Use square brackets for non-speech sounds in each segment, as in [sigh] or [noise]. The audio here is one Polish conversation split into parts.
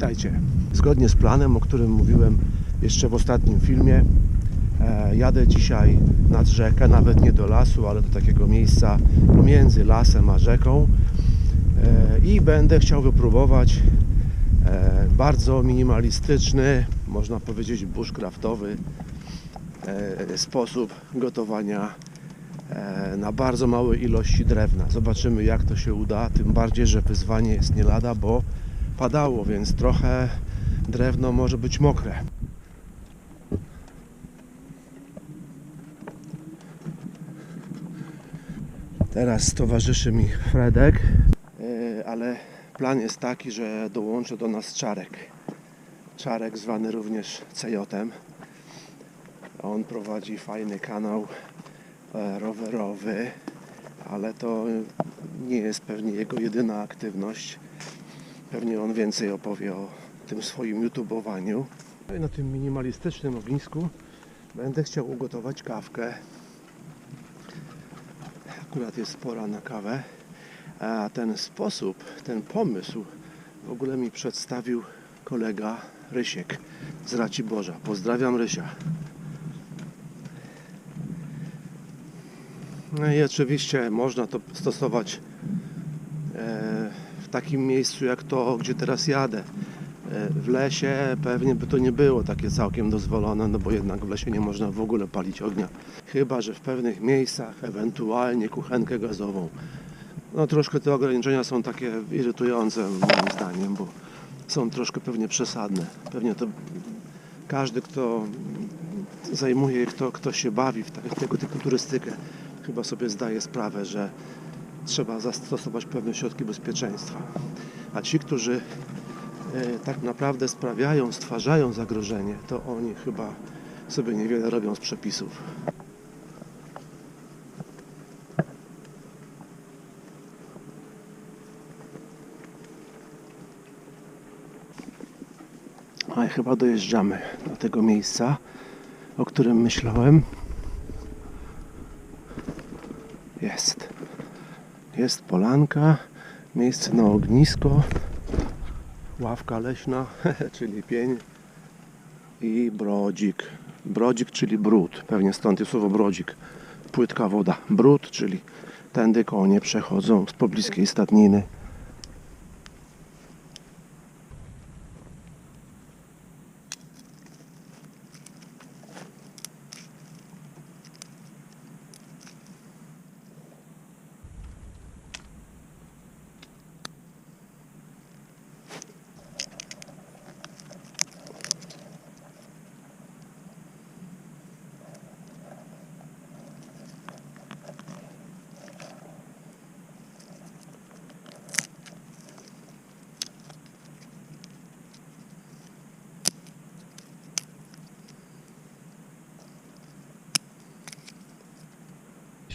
Witajcie. Zgodnie z planem, o którym mówiłem jeszcze w ostatnim filmie, e, jadę dzisiaj nad rzekę, nawet nie do lasu, ale do takiego miejsca pomiędzy lasem a rzeką e, i będę chciał wypróbować e, bardzo minimalistyczny, można powiedzieć bushcraftowy sposób gotowania na bardzo małej ilości drewna. Zobaczymy jak to się uda, tym bardziej, że wyzwanie jest nie lada, bo padało, więc trochę drewno może być mokre. Teraz towarzyszy mi Fredek, e, ale plan jest taki, że dołączy do nas Czarek. Czarek zwany również Cejotem. On prowadzi fajny kanał e, rowerowy, ale to nie jest pewnie jego jedyna aktywność. Pewnie on więcej opowie o tym swoim youtubowaniu. No Na tym minimalistycznym ognisku będę chciał ugotować kawkę. Akurat jest pora na kawę. A ten sposób, ten pomysł w ogóle mi przedstawił kolega Rysiek z Raciborza. Pozdrawiam Rysia. No i oczywiście można to stosować e, takim miejscu jak to, gdzie teraz jadę. E, W lesie pewnie by to nie było takie całkiem dozwolone, no bo jednak w lesie nie można w ogóle palić ognia. Chyba, że w pewnych miejscach ewentualnie kuchenkę gazową. No troszkę te ograniczenia są takie irytujące moim zdaniem, bo są troszkę pewnie przesadne. Pewnie to każdy, kto zajmuje, kto, kto się bawi w tego typu turystykę, chyba sobie zdaje sprawę, że trzeba zastosować pewne środki bezpieczeństwa. A ci, którzy e, tak naprawdę sprawiają, stwarzają zagrożenie, to oni chyba sobie niewiele robią z przepisów. A chyba dojeżdżamy do tego miejsca, o którym myślałem. Jest. Jest polanka, miejsce na ognisko, ławka leśna, [laughs] czyli pień i brodzik. Brodzik, czyli brud. Pewnie stąd jest słowo brodzik. Płytka woda. Brud, czyli tędy konie przechodzą z pobliskiej stadniny.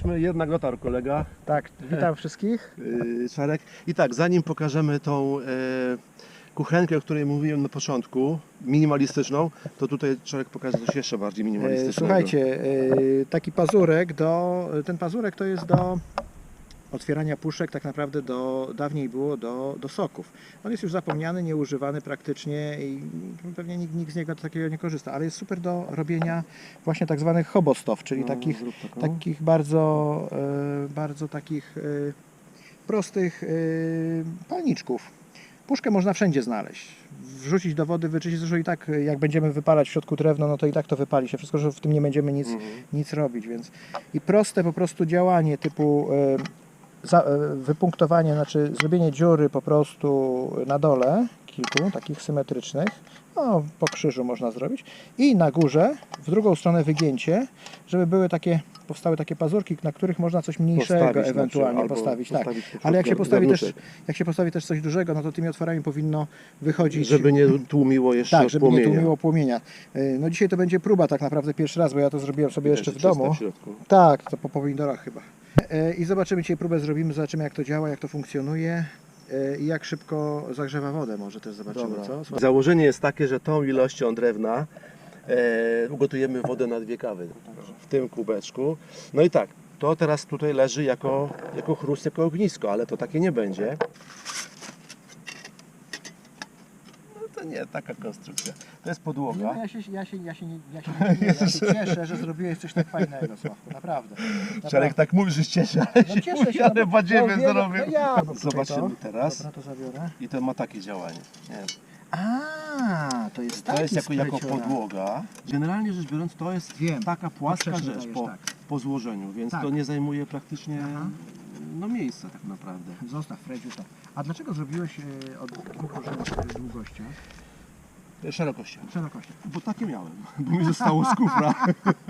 Myśmy jednak dotarł kolega. Tak, witam [laughs] wszystkich. Yy, Czarek. I tak, zanim pokażemy tą e, kuchenkę, o której mówiłem na początku, minimalistyczną, to tutaj Czarek pokaże coś jeszcze bardziej E, minimalistycznego. Słuchajcie, taki pazurek do, ten pazurek to jest do otwierania puszek, tak naprawdę do, dawniej było do, do soków. On jest już zapomniany, nieużywany praktycznie i pewnie nikt, nikt z niego takiego nie korzysta, ale jest super do robienia właśnie tak zwanych hobostow, czyli No, takich, takich bardzo, e, bardzo takich e, prostych e, palniczków. Puszkę można wszędzie znaleźć. Wrzucić do wody, wyczyścić, zresztą i tak jak będziemy wypalać w środku drewno, no to i tak to wypali się wszystko, że w tym nie będziemy nic, Mhm. nic robić, więc i proste po prostu działanie typu wypunktowanie, znaczy zrobienie dziury po prostu na dole, kilku takich symetrycznych, no po krzyżu można zrobić i na górze w drugą stronę wygięcie, żeby były takie, powstały takie pazurki, na których można coś mniejszego Postawić, znaczy, ewentualnie albo postawić, tak. postawić po Ale jak się postawi też, jak się postawi też coś dużego, no to tymi otworami powinno wychodzić Żeby nie tłumiło jeszcze tak, żeby nie płomienia. tłumiło płomienia. Y, No dzisiaj to będzie próba tak naprawdę pierwszy raz, bo ja to zrobiłem sobie jeszcze w domu. W. Tak, to po pomidorach chyba. E, I zobaczymy dzisiaj próbę zrobimy, zobaczymy jak to działa, jak to funkcjonuje e, i jak szybko zagrzewa wodę może też zobaczymy, Dobra. co? Słuchaj, Założenie jest takie, że tą ilością drewna e, ugotujemy wodę na dwie kawy w tym kubeczku. No i tak, to teraz tutaj leży jako, jako chrust, jako ognisko, ale to takie nie będzie. Nie, taka konstrukcja. To jest podłoga. no ja się, ja się, ja się, nie, ja się, nie, [laughs] ja się cieszę, że zrobiłeś coś tak fajnego, Sławku, naprawdę. [laughs] Czarek tak mówi, że cieszy, ale No się cieszę się, ale no wiem, zrobił. no ja- [laughs] Zobaczymy to- teraz. Dobra, to zabiorę. I to ma takie działanie. Nie. A, to jest To taki jest jako, jako podłoga. Generalnie rzecz biorąc, to jest Wiem. taka płaska rzecz po, tak. po złożeniu, więc Tak. to nie zajmuje praktycznie Aha. No, miejsca tak naprawdę. Zostaw, Fredziu, to. A dlaczego zrobiłeś e, od dwóch różnych długościach? Szerokości. Szerokości. Bo takie miałem, bo mi zostało z kufra.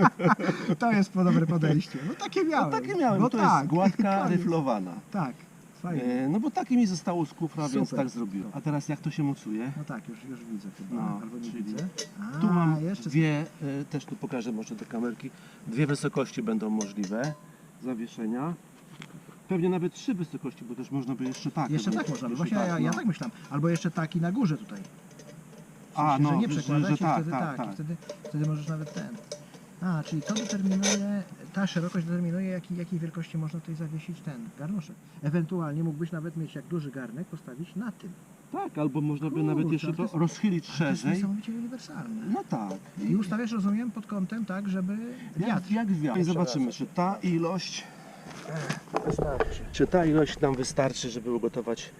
[laughs] To jest dobre podejście. No takie miałem. No takie miałem, No to tak, jest gładka, ryflowana. Tak, fajnie. E, No bo takie mi zostało z kufra, więc Super. tak zrobiłem. A teraz jak to się mocuje? No tak, już, już widzę chyba, No, albo nie czyli widzę. A, Tu mam jeszcze dwie, e, też tu pokażę może do kamerki, dwie wysokości będą możliwe zawieszenia. Pewnie nawet trzy wysokości, bo też można by jeszcze tak. Jeszcze tak można, by. właśnie ja, ja no. tak myślałem. Albo jeszcze taki na górze tutaj. W A, no, że nie że- przekładać że i tak, wtedy tak, tak, tak. Wtedy, wtedy możesz nawet ten. A, czyli to determinuje, ta szerokość determinuje jaki, jakiej wielkości można tutaj zawiesić ten garnuszek. Ewentualnie mógłbyś nawet mieć jak duży garnek postawić na tym. Tak, albo można by Kurczę, nawet jeszcze to to jest- rozchylić To jest szerzej. niesamowicie uniwersalne. No tak. I ustawiasz, rozumiem, pod kątem tak, żeby Jak, wiatr. jak wiatr. I zobaczymy, czy ta ilość, Wystarczy. czy ta ilość nam wystarczy, żeby ugotować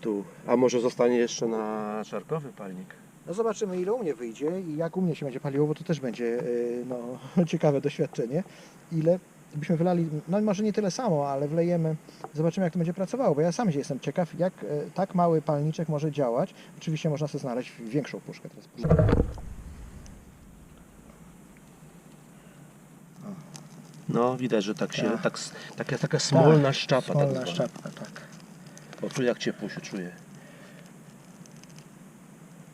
tu. A może zostanie jeszcze na szarkowy palnik? No zobaczymy ile u mnie wyjdzie i jak u mnie się będzie paliło, bo to też będzie yy, no, [laughs] ciekawe doświadczenie. Ile byśmy wylali, no może nie tyle samo, ale wlejemy, zobaczymy jak to będzie pracowało, bo ja sam jestem ciekaw, jak e, tak mały palniczek może działać. Oczywiście można sobie znaleźć większą puszkę teraz. No, widać, że tak się, Tak. tak, taka, taka smolna szczapa. tak Smolna zwana. szczapka, tak. O, tu jak ciepło się czuje.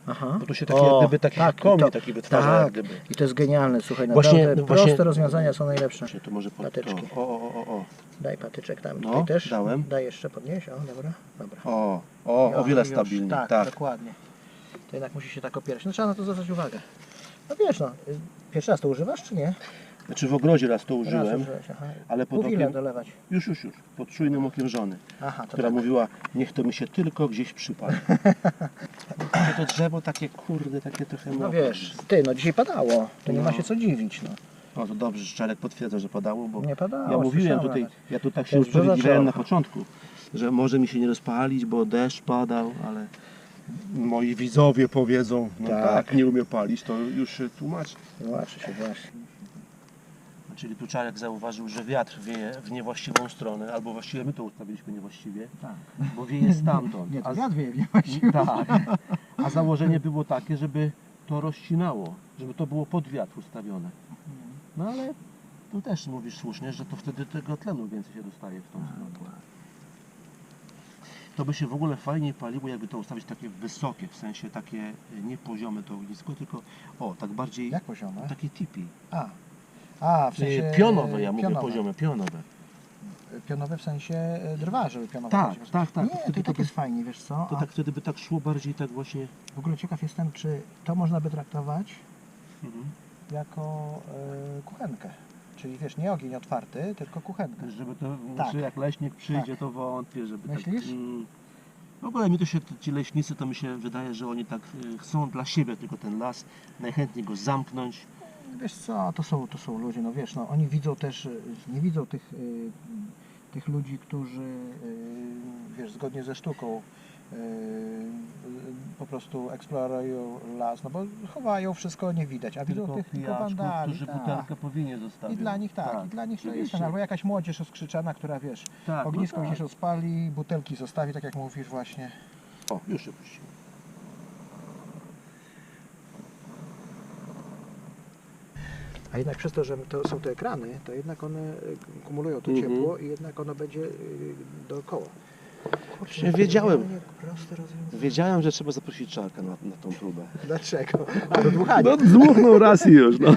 Aha. Bo tu się takie, jak gdyby, taki tak, komin i to- taki wytwarza, tak. gdyby. I to jest genialne, słuchaj, Właśnie- naprawdę właśnie- proste rozwiązania są najlepsze. Właśnie tu może pod to. O, o, o, o. Daj patyczek tam, No, tutaj też. dałem. Daj jeszcze podnieść, o dobra, dobra. O, o, o wiele stabilniej. Tak, Tak, dokładnie. To jednak musi się tak opierać. No trzeba na to zwracać uwagę. No wiesz no, pierwszy raz to używasz czy nie? Znaczy w ogrodzie raz to Raz użyłem, użyłeś, aha. ale pod Mów ile okiem, dolewać? już, już, już, pod czujnym okiem żony, Aha, to która tak. mówiła, niech to mi się tylko gdzieś przypali. Takie [laughs] to drzewo takie kurde, takie trochę No mokre. wiesz, ty, no dzisiaj padało, to nie ma No. się co dziwić, no. No to dobrze, że Czarek potwierdza, że padało, bo Nie padało, ja mówiłem słyszałem tutaj, nawet. ja tu tak się dużo usprawiedliwiałem na początku, że może mi się nie rozpalić, bo deszcz padał, ale moi widzowie powiedzą, no Tak. tak, nie umie palić, to już się tłumaczy. Zobaczy się właśnie. Czyli tu Czarek zauważył, że wiatr wieje w niewłaściwą stronę, albo właściwie my to ustawiliśmy niewłaściwie, Tak. bo wieje stamtąd. Nie, to a, wiatr wieje, nie właściwie. tak, a założenie było takie, żeby to rozcinało, żeby to było pod wiatr ustawione. No ale tu też mówisz słusznie, że to wtedy tego tlenu więcej się dostaje w tą stronę. To by się w ogóle fajniej paliło, jakby to ustawić takie wysokie, w sensie takie y, nie poziome to ognisko, tylko o, tak bardziej Jak poziome? takie tipi. A. A, w sensie... Y, Pionowe, ja mówię pionowe. poziome, pionowe. Pionowe w sensie e, drwa, żeby pionowe Tak, chodzić. tak, tak. Nie, To wtedy i tak to jest fajnie, wiesz co? To A tak wtedy by tak szło bardziej tak właśnie. W ogóle ciekaw jestem, czy to można by traktować Mhm. jako e, kuchenkę. Czyli wiesz, nie ogień otwarty, tylko kuchenkę. Żeby to, Tak. znaczy jak leśnik przyjdzie, to wątpię, żeby Myślisz? tak... Mm, w ogóle mi to się, ci leśnicy, to mi się wydaje, że oni tak y, chcą dla siebie tylko ten las, najchętniej go zamknąć. Wiesz co, to są, to są ludzie, no wiesz, no oni widzą też, y, nie widzą tych, y, tych ludzi, którzy, y, wiesz, zgodnie ze sztuką po prostu eksplorują las, no bo chowają wszystko, nie widać, a widzą tych tylko wandali. którzy tak. butelkę powinien zostawić. I dla nich tak, i dla nich to jest ten, albo jakaś młodzież rozkrzyczana, która wiesz, tak, ognisko no gdzieś tak. rozpali, butelki zostawi, tak jak mówisz właśnie. O, już się puściło. A jednak przez to, że to są te ekrany, to jednak one y, kumulują to Mhm. ciepło i jednak ono będzie y, dookoła. Właśnie wiedziałem. genialnie Proste rozwiązanie. Wiedziałem, że trzeba zaprosić Czarka na, na tą próbę. Dlaczego? A do dmuchania. No dmuchnął raz i już, no. [laughs]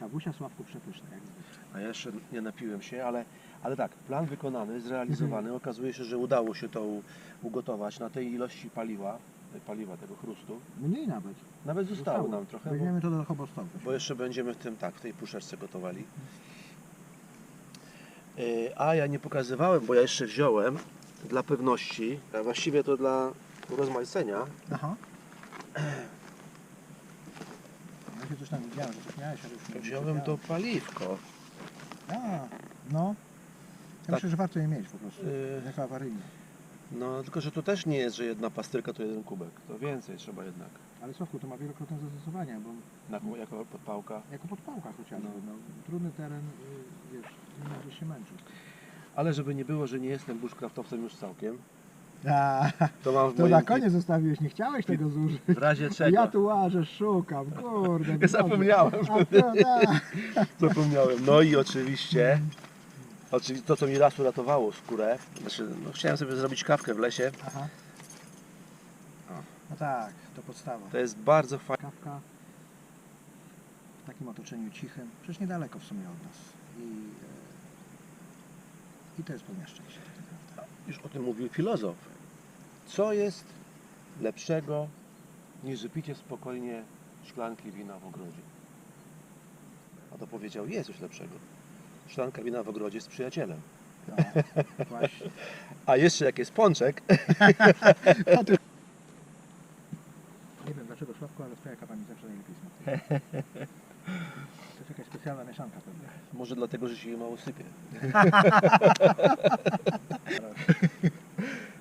Kawusia Sławku przepyszna. jak zwykle. A ja jeszcze nie napiłem się, ale, ale tak, plan wykonany, zrealizowany. Okazuje się, że udało się to u- ugotować na tej ilości paliwa, paliwa tego chrustu. Mniej nawet. Nawet zostało nam trochę, bo, Weźmiemy to do bo jeszcze będziemy w tym, tak, w tej puszeczce gotowali. Yy, A ja nie pokazywałem, bo ja jeszcze wziąłem dla pewności, a właściwie to dla urozmaicenia Aha. Ja się coś tam widziałem, że coś miałeś, ale już nie wziąłem to paliwko. A, no. Ja Tak. myślę, że warto je mieć po prostu. Yy, Jako awaryjnie. No tylko, że to też nie jest, że jedna pastylka to jeden kubek. To więcej trzeba jednak. Ale Sławku, to ma wielokrotne zastosowania, bo Na, jako podpałka. jako podpałka chociażby. No. No. trudny teren, y, wiesz, nie możesz się męczyć. Ale żeby nie było, że nie jestem bushcraftowcem już całkiem, A, to mam w to moim... na koniec zostawiłeś, nie chciałeś tego zużyć. W razie czego. Ja tu łażę, szukam, kurde. Ja zapomniałem. A to. [laughs] Zapomniałem. No i oczywiście, oczywiście to, co mi raz uratowało skórę, znaczy, no, chciałem sobie zrobić kawkę w lesie. Aha. No tak, to podstawa. To jest bardzo fajne. Kawka w takim otoczeniu cichym, przecież niedaleko w sumie od nas. I, e, i to jest pewne szczęście. tak. Już o tym mówił filozof. Co jest lepszego niż wypicie spokojnie szklanki wina w ogrodzie? A to powiedział, jest coś lepszego. Szklanka wina w ogrodzie z przyjacielem. No, właśnie. [laughs] A jeszcze jak jest pączek, [laughs] Nie wiem dlaczego Sławku, ale twoja kawa mi zawsze najlepiej smakuje. To jest jakaś specjalna mieszanka pewnie. może dlatego, że się jej mało sypie. [laughs]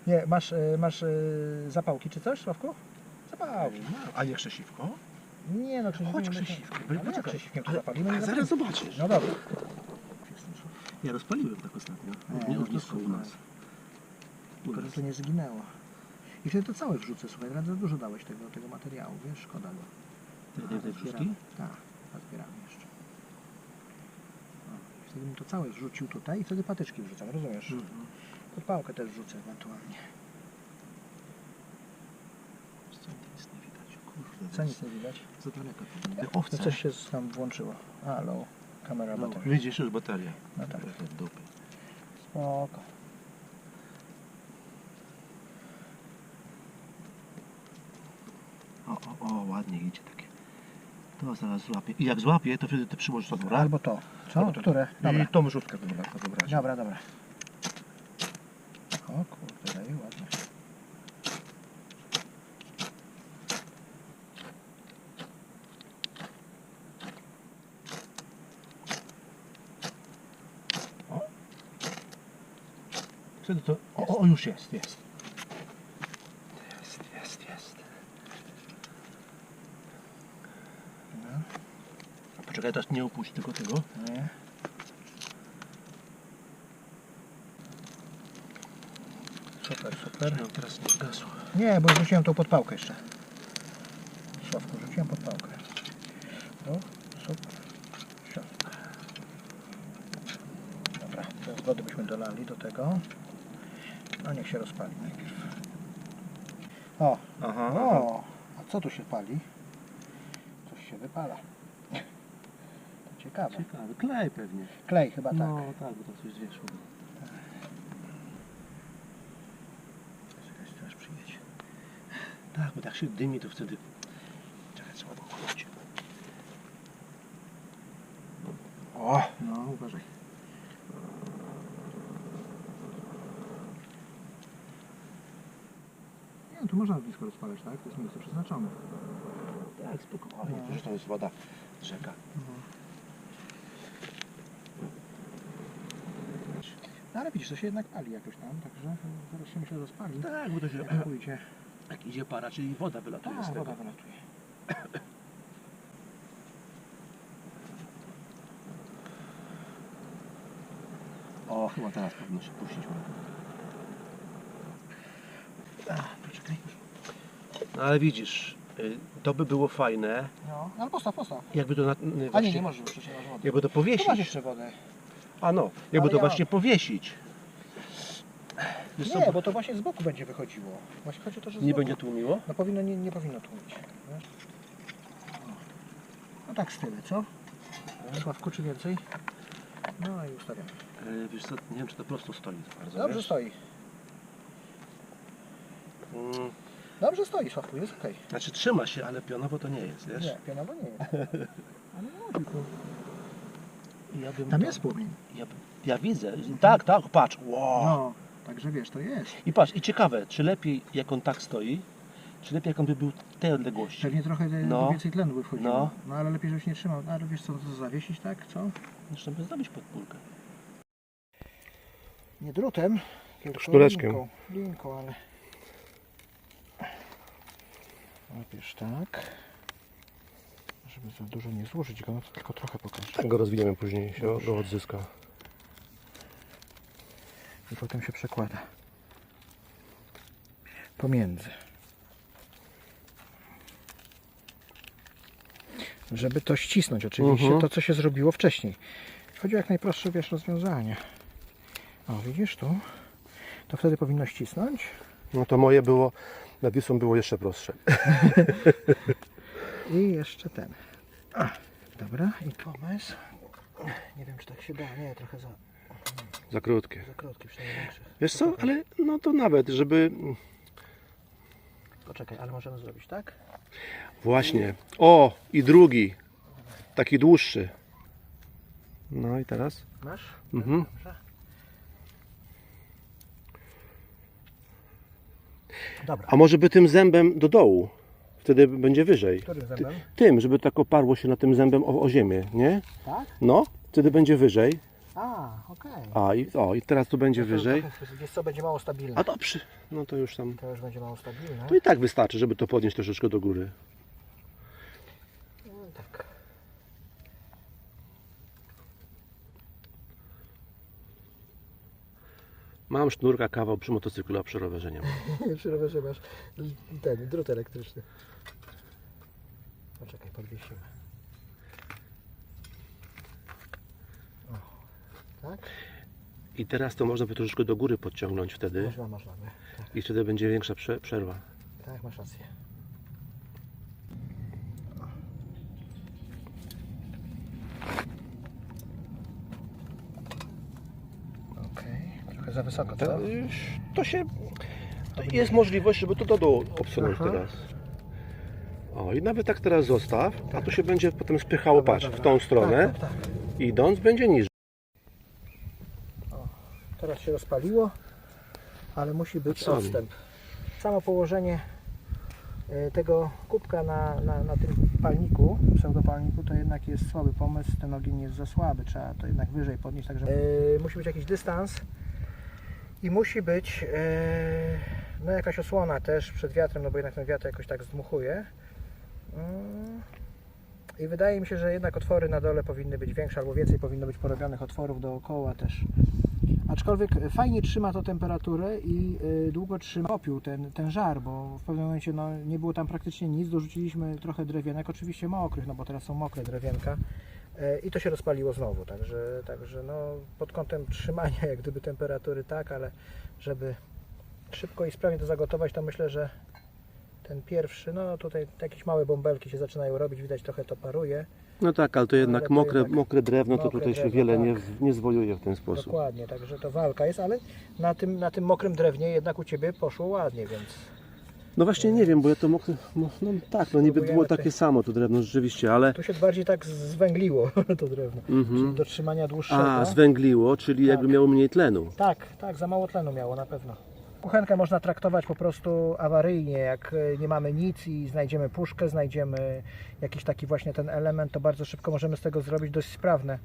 Nie, masz, e, masz e, zapałki czy coś, Sławku? Zapałki. A nie krzesiwko? Nie no, krzesiwkiem. Chodź nie- krzesiwkiem, Ale poczekaj. krzesiwkiem to zapalimy? A zaraz zobaczysz. No dobra. Ja rozpaliłem tak ostatnio. Nie, Nie, no ognisko u super. nas. Tylko, że to nie zginęło. I wtedy to całe wrzucę, słuchaj, teraz za dużo dałeś tego, tego materiału, wiesz, szkoda go. Tej- tej Zbieramy. wrzutki? Tak, zbieramy jeszcze. O, i wtedy bym to całe wrzucił tutaj i wtedy patyczki wrzucam, rozumiesz? Mhm. Podpałkę też wrzucę ewentualnie. Wiesz co, nic nie widać. Kurde, Co nic nie widać? za daleko. Te No owce. coś się tam włączyło. A, low. Kamera No, baterii. widzisz już baterię. No tak. Dupy. Spoko. O, o, o, ładnie idzie takie. To zaraz złapie. I jak złapie, to wtedy ty przyłożysz to dobra? Albo to. Co? Albo to. Które? Dobra. I tą rzutkę wybrać. Dobra, dobra. O kurde, daje ładnie. Wtedy to... O, o, już jest, jest. Jest, jest, jest. No, A poczekaj, teraz nie upuść tylko tego. nie. Super, super. No, teraz nie zgasło. Nie, bo rzuciłem tą podpałkę jeszcze. Sławku, rzuciłem podpałkę. No, super. Dobra, teraz wody byśmy dolali do tego. No niech się rozpali najpierw. O, Aha, o, a co tu się pali? Coś się wypala. [laughs] To ciekawe. Ciekawe, klej pewnie. Klej chyba tak. No tak, bo to coś zwieszło. Tak, bo tak się dymi, to wtedy... Czekaj, słabo chodzi. O! No, uważaj. Nie, no tu można tak? To jest miejsce przeznaczone. Tak, spokojnie. No. Przecież to jest woda, rzeka. No ale widzisz, to się jednak pali jakoś tam, także zaraz się myślę rozpali. Tak, bo to się... Jak pójdzie. Jak [clears throat] idzie para, czyli woda wylatuje Tak, z tego. woda wylatuje. [clears throat] O, chyba teraz powinno się puścić ładnie. Poczekaj. No ale widzisz, y, to by było fajne, No, ale postaw, postaw. jakby to na, y, A nie, właśnie, nie możesz przecież masz wodę. jakby to Tu powiesić. masz jeszcze wodę. A no, jakby Ale to ja- właśnie powiesić. Wiesz co, Nie, bo to właśnie z boku będzie wychodziło. Właśnie chodzi o to, że z nie boku. będzie tłumiło? No powinno, nie, nie powinno tłumić. wiesz? No tak z tyle, co? Sławku, czy więcej? No i ustawiam. E, Wiesz co, nie wiem czy to prosto stoi bardzo. Dobrze wiesz? stoi. Mm, Dobrze stoi, Sławku, jest okej. Znaczy trzyma się, ale pionowo to nie jest, wiesz? Nie, pionowo nie jest. [laughs] Ale no, tylko... Ja bym Tam to- jest płomień. Ja, ja widzę. Tak, tak, patrz. Wow. No, Także wiesz, to jest. I patrz, i ciekawe, czy lepiej jak on tak stoi, czy lepiej jak on by był tej odległości. Pewnie trochę e, No. więcej tlenu by wchodziło. No. No. ale lepiej, żebyś nie trzymał. Ale wiesz co, to zawiesić tak, co? Zresztą by zrobić podpórkę. Nie drutem, tylko Sznureczkiem. linką. Linką, ale... Łapiesz tak. Żeby za dużo nie złożyć go, no to tylko trochę pokażę. Tak go rozwiniemy później, się go odzyska. I potem się przekłada. Pomiędzy. Żeby to ścisnąć oczywiście, Mhm. to co się zrobiło wcześniej. Chodzi o jak najprostsze wiesz, rozwiązanie. O, widzisz tu? To wtedy powinno ścisnąć. No to moje było, nad Wisłą było jeszcze prostsze. [laughs] I jeszcze ten. Dobra, i pomysł. Nie wiem, czy tak się da. Nie, trochę za, Za krótkie. za krótki, przynajmniej. Wiesz co, ale no to nawet, żeby... Poczekaj, ale możemy zrobić tak? Właśnie. O, i drugi. Taki dłuższy. No i teraz? Masz? Mhm. Dobrze. Dobra. A może by tym zębem do dołu? Wtedy będzie wyżej. Którym zębem? Tym, żeby tak oparło się na tym zębem o, o ziemię, nie? Tak? No, wtedy będzie wyżej. A, okej. A, i, o, i teraz tu będzie wyżej. Wiesz co, będzie mało stabilne. A dobrze. No to już tam... To już będzie mało stabilne. To i tak wystarczy, żeby to podnieść troszeczkę do góry. No, tak. Mam sznurka, kawał przy motocyklu, a przy rowerze nie mam. [laughs] Przy rowerze masz ten drut elektryczny. Poczekaj, podwiesimy. O, tak? I teraz to można by troszeczkę do góry podciągnąć wtedy. Można, można. by. Tak, I wtedy będzie większa prze, przerwa. tak, masz rację. Okej, trochę za wysoko? To, to się... To jest możliwość, żeby to do dołu obsunąć Aha. teraz. O, i nawet tak teraz zostaw, a tu się będzie potem spychało, Dobra, patrz, dobra. w tą stronę. Tak, tak, tak. Idąc będzie niżej. Teraz się rozpaliło, ale musi być Sami. odstęp. Samo położenie e, tego kubka na, na, na tym palniku, pseudopalniku, to jednak jest słaby pomysł. Ten ogień jest za słaby, trzeba to jednak wyżej podnieść. Także e, musi być jakiś dystans i musi być e, no jakaś osłona też przed wiatrem, no bo jednak ten wiatr jakoś tak zdmuchuje. Mm. I wydaje mi się, że jednak otwory na dole powinny być większe, albo więcej powinno być porobionych otworów dookoła też. Aczkolwiek fajnie trzyma to temperaturę i y, długo trzyma popiół ten, ten żar, bo w pewnym momencie no, nie było tam praktycznie nic, dorzuciliśmy trochę drewienek, oczywiście mokrych, no bo teraz są mokre drewienka i to się rozpaliło znowu, także, także no, pod kątem trzymania jak gdyby temperatury tak, ale żeby szybko i sprawnie to zagotować, to myślę, że ten pierwszy, no tutaj jakieś małe bąbelki się zaczynają robić, widać trochę to paruje. No tak, ale to jednak Ale to mokre, jednak mokre drewno, to mokre tutaj się drewno, wiele tak. nie, nie zwojuje w ten sposób. Dokładnie, także to walka jest, ale na tym, na tym mokrym drewnie jednak u Ciebie poszło ładnie, więc No właśnie nie wiem, bo ja to mokre... No, no tak, no niby było takie samo to drewno rzeczywiście, ale... tu się bardziej tak zwęgliło [laughs] to drewno. Mhm. Do trzymania dłuższego. A, zwęgliło, czyli jakby miało mniej tlenu. Tak, tak, za mało tlenu miało na pewno. Kuchenkę można traktować po prostu awaryjnie, jak e, nie mamy nic i znajdziemy puszkę, znajdziemy jakiś taki właśnie ten element, to bardzo szybko możemy z tego zrobić dość sprawne.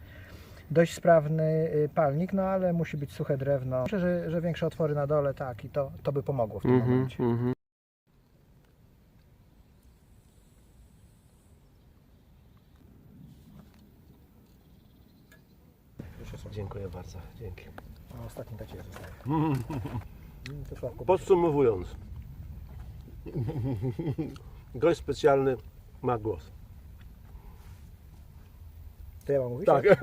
Dość sprawny y, palnik, no ale musi być suche drewno. Myślę, że, że większe otwory na dole, tak, i to, to by pomogło w tym Mhm, momencie. mhm. Dziękuję bardzo, dzięki. A ostatni dla Ciebie zostaje. [laughs] To Sławku, Podsumowując, gość specjalny ma głos. To ja mam mówić? Tak. [laughs]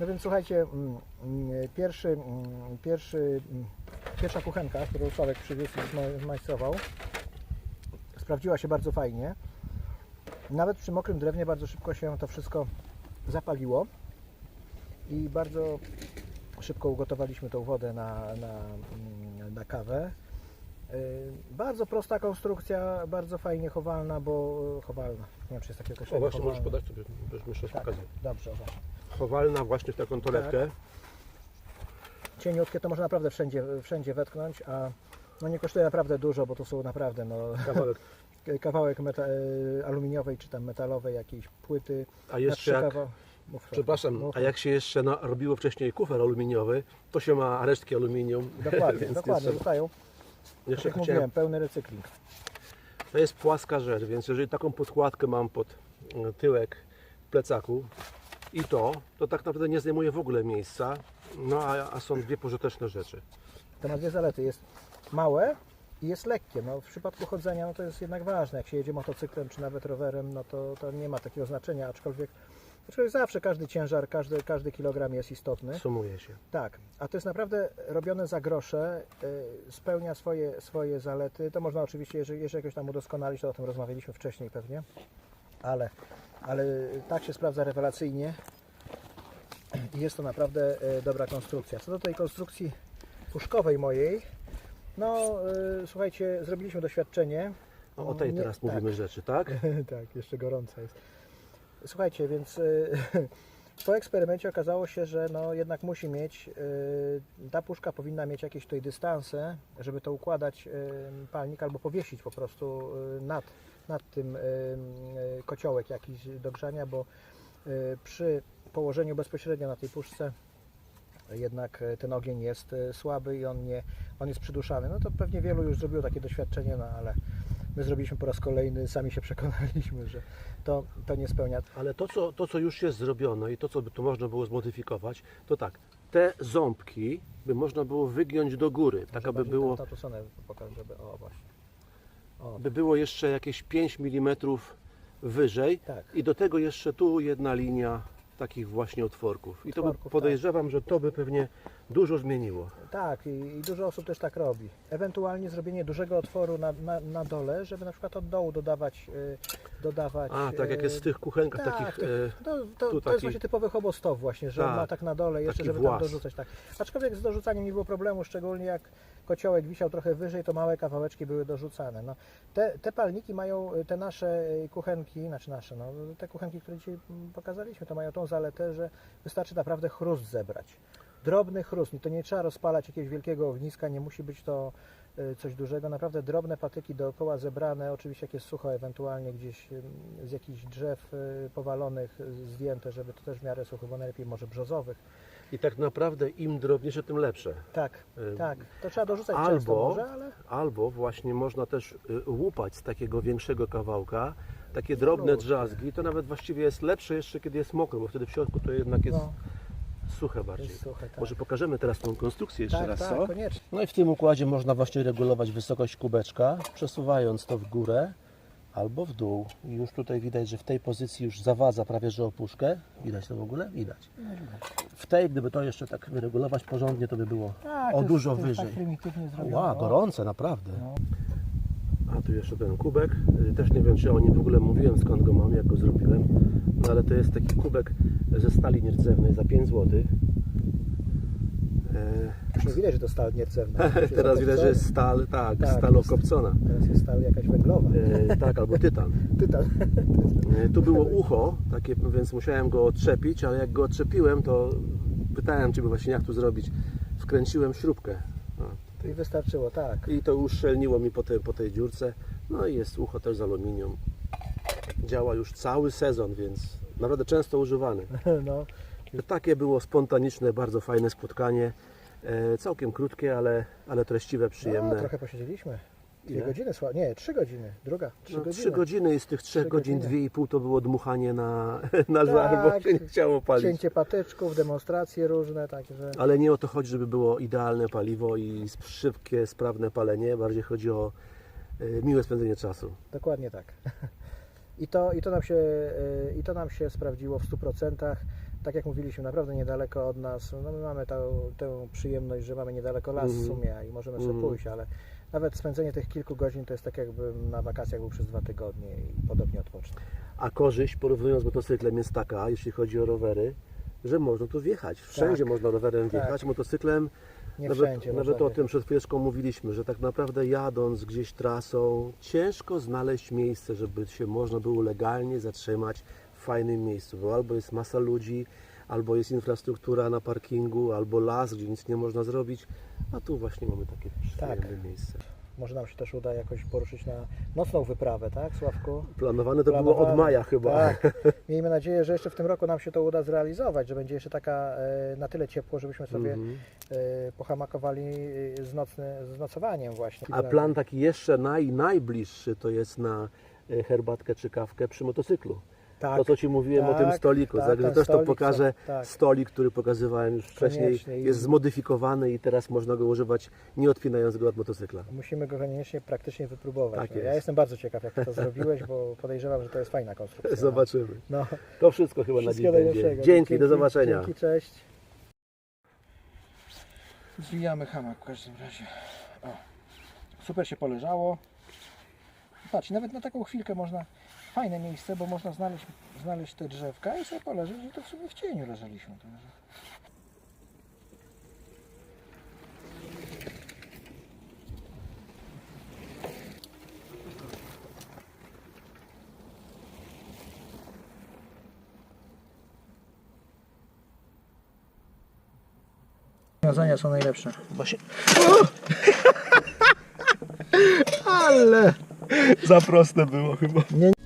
No więc słuchajcie, mm, mm, pierwszy, mm, pierwszy, mm, pierwsza kuchenka, którą Sławek przywiózł i zma- zmajstrował, sprawdziła się bardzo fajnie. Nawet przy mokrym drewnie bardzo szybko się to wszystko zapaliło i bardzo szybko ugotowaliśmy tą wodę na, na, mm, na kawę. Yy, Bardzo prosta konstrukcja, bardzo fajnie chowalna, bo chowalna. Nie wiem, czy jest takie określenie. O właśnie, możesz chowalna. podać sobie, będziesz mi jeszcze Tak, pokazał. dobrze, właśnie. Chowalna właśnie w taką torebkę. cieniutkie, to można naprawdę wszędzie, wszędzie wetknąć, a no nie kosztuje naprawdę dużo, bo to są naprawdę no, Kawałek. [laughs] kawałek meta, e, aluminiowej czy tam metalowej jakiejś płyty. A jeszcze trzy przepraszam, mów. a jak się jeszcze no, robiło wcześniej kufer aluminiowy, to się ma resztki aluminium. [laughs] Dokładnie, dokładnie, Jeszcze, zostają, tak jeszcze jak chciałem, mówiłem, pełny recykling. to jest płaska rzecz, więc jeżeli taką podkładkę mam pod e, tyłek plecaku i to, to tak naprawdę nie zajmuje w ogóle miejsca, no a, a są dwie pożyteczne rzeczy. To ma dwie zalety, jest małe i jest lekkie. No, w przypadku chodzenia no, to jest jednak ważne. Jak się jedzie motocyklem czy nawet rowerem, no to, to nie ma takiego znaczenia, aczkolwiek, aczkolwiek zawsze każdy ciężar, każdy, każdy kilogram jest istotny. Sumuje się. Tak, a to jest naprawdę robione za grosze, y, spełnia swoje, swoje zalety. To można oczywiście, jeżeli, jeżeli jakoś tam udoskonalić, to o tym rozmawialiśmy wcześniej pewnie, ale, ale tak się sprawdza rewelacyjnie i jest to naprawdę y, dobra konstrukcja. Co do tej konstrukcji puszkowej mojej, no y, słuchajcie, zrobiliśmy doświadczenie. No, o tej Nie- teraz tak. mówimy rzeczy, tak? [laughs] tak, jeszcze gorąca jest. Słuchajcie, więc y, [laughs] po eksperymencie okazało się, że no jednak musi mieć, y, ta puszka powinna mieć jakieś tutaj dystanse, żeby to układać y, palnik albo powiesić po prostu y, nad, nad tym y, y, kociołek jakiś do grzania, bo y, przy położeniu bezpośrednio na tej puszce jednak y, ten ogień jest y, słaby i on, nie, on jest przyduszany. No to pewnie wielu już zrobiło takie doświadczenie, no ale my zrobiliśmy po raz kolejny, sami się przekonaliśmy, że to, to nie spełnia. Ale to co, to, co już jest zrobione i to, co by tu można było zmodyfikować, to tak, te ząbki by można było wygiąć do góry, tak aby było, pokażę, żeby, o właśnie. O, by było jeszcze jakieś 5 mm wyżej tak. i do tego jeszcze tu jedna linia takich właśnie otworków. I to by, Otworków, podejrzewam, że to by pewnie dużo zmieniło. Tak, i, i dużo osób też tak robi. Ewentualnie zrobienie dużego otworu na, na, na dole, żeby na przykład od dołu dodawać, y, dodawać A, tak jak y, jest w tych kuchenkach tak, takich... tych- e, To, to, Tu to jest właśnie typowy hobostow właśnie, że on Tak, ma tak na dole jeszcze, taki żeby włas. tam dorzucać. Tak. Aczkolwiek z dorzucaniem nie było problemu, szczególnie jak kociołek wisiał trochę wyżej, to małe kawałeczki były dorzucane. No, te, te palniki mają, te nasze y, kuchenki, znaczy nasze, no, te kuchenki, które dzisiaj pokazaliśmy, to mają tą zaletę, że wystarczy naprawdę chrust zebrać. Drobny chrust, i to nie trzeba rozpalać jakiegoś wielkiego ogniska, nie musi być to y, coś dużego, naprawdę drobne patyki dookoła zebrane, oczywiście jak jest sucho, ewentualnie gdzieś y, z jakichś drzew powalonych zdjęte, żeby to też w miarę sucho, bo najlepiej może brzozowych. I tak naprawdę im drobniejsze, tym lepsze. Tak, tak, to trzeba dorzucać Albo- często może, ale Albo właśnie można też y, łupać z takiego większego kawałka takie drobne drzazgi. To nawet właściwie jest lepsze jeszcze, kiedy jest mokro, bo wtedy w środku to jednak jest no, suche bardziej. jest suche, tak. Może pokażemy teraz tą konstrukcję jeszcze tak, raz, tak, co? koniecznie. No i w tym układzie można właśnie regulować wysokość kubeczka, przesuwając to w górę albo w dół. I już tutaj widać, że w tej pozycji już zawadza prawie że opuszkę. Widać to w ogóle? Widać. W tej, gdyby to jeszcze tak wyregulować porządnie, to by było Tak, o to dużo jest wyżej. Tak. Ła, gorące, naprawdę. No. A tu jeszcze ten kubek. Y, Też nie wiem, czy o nim w ogóle mówiłem, skąd go mam, jak go zrobiłem. No ale to jest taki kubek ze stali nierdzewnej za 5 zł. Już nie widać, że to stal [laughs] jest Teraz widać, że jest stal, tak, Tak, stal okopcona. Teraz jest stal jakaś węglowa. E, tak, albo tytan. [laughs] Tytan. E, Tu było ucho, takie, więc musiałem go odczepić, ale jak go odczepiłem, to pytałem Ciebie właśnie jak tu zrobić. Wkręciłem śrubkę. O, I wystarczyło, tak. I to uszczelniło mi po tej, po tej dziurce. No i jest ucho też z aluminium. Działa już cały sezon, więc naprawdę często używany. [laughs] No, Takie było spontaniczne, bardzo fajne spotkanie. E, całkiem krótkie, ale, ale treściwe, przyjemne. No, trochę posiedzieliśmy. Dwie Ile? godziny, nie, trzy godziny, druga, trzy No, godziny. trzy godziny i z tych trzech godzin, godziny. dwie i pół to było dmuchanie na, [laughs] na żar, bo Tak. się nie chciało palić. Cięcie patyczków, demonstracje różne, także Ale nie o to chodzi, żeby było idealne paliwo i szybkie, sprawne palenie. Bardziej chodzi o y, miłe spędzenie czasu. dokładnie tak. [laughs] I to, i, to nam się, y, I to nam się sprawdziło w 100%. Tak jak mówiliśmy, naprawdę niedaleko od nas. No my mamy tę, tę przyjemność, że mamy niedaleko las w Mhm. sumie i możemy sobie Mhm. pójść, ale nawet spędzenie tych kilku godzin to jest tak jakbym na wakacjach był przez dwa tygodnie i podobnie odpocznę. A korzyść porównując z motocyklem jest taka, jeśli chodzi o rowery, że można tu wjechać. Wszędzie Tak. można rowerem Tak. wjechać, motocyklem. Nie nawet wszędzie nawet o tym przed chwileczką mówiliśmy, że tak naprawdę jadąc gdzieś trasą, ciężko znaleźć miejsce, żeby się można było legalnie zatrzymać fajnym miejscu, bo albo jest masa ludzi, albo jest infrastruktura na parkingu, albo las, gdzie nic nie można zrobić, a tu właśnie mamy takie Tak. miejsce. Może nam się też uda jakoś poruszyć na nocną wyprawę, tak Sławku? Planowane to było Planowane. od maja chyba. Tak. [laughs] Miejmy nadzieję, że jeszcze w tym roku nam się to uda zrealizować, że będzie jeszcze taka e, na tyle ciepło, żebyśmy sobie Mhm. e, pohamakowali e, z, nocny, z nocowaniem właśnie. A plan taki jeszcze naj, najbliższy to jest na herbatkę czy kawkę przy motocyklu. Tak, To co Ci mówiłem o tym tak, stoliku, tak, także też to stolik, pokażę. co- tak. Stolik, który pokazywałem już wcześniej, Koniecznie. Jest zmodyfikowany i teraz można go używać nie odpinając go od motocykla. Musimy go koniecznie praktycznie wypróbować. Tak no, jest. ja jestem bardzo ciekaw, jak to zrobiłeś, bo podejrzewam, że to jest fajna konstrukcja. no. Zobaczymy. No, To wszystko chyba na dziś będzie. najlepszego. Dzięki, do zobaczenia. Dzięki, cześć. Zwijamy hamak w każdym razie. O. Super się poleżało. Patrz, nawet na taką chwilkę można, fajne miejsce, bo można znaleźć, znaleźć te drzewka i sobie poleżeć i to w sumie w cieniu leżeliśmy. Także. Rozwiązania są najlepsze. Właśnie. [laughs] Ale za proste było chyba. Nie,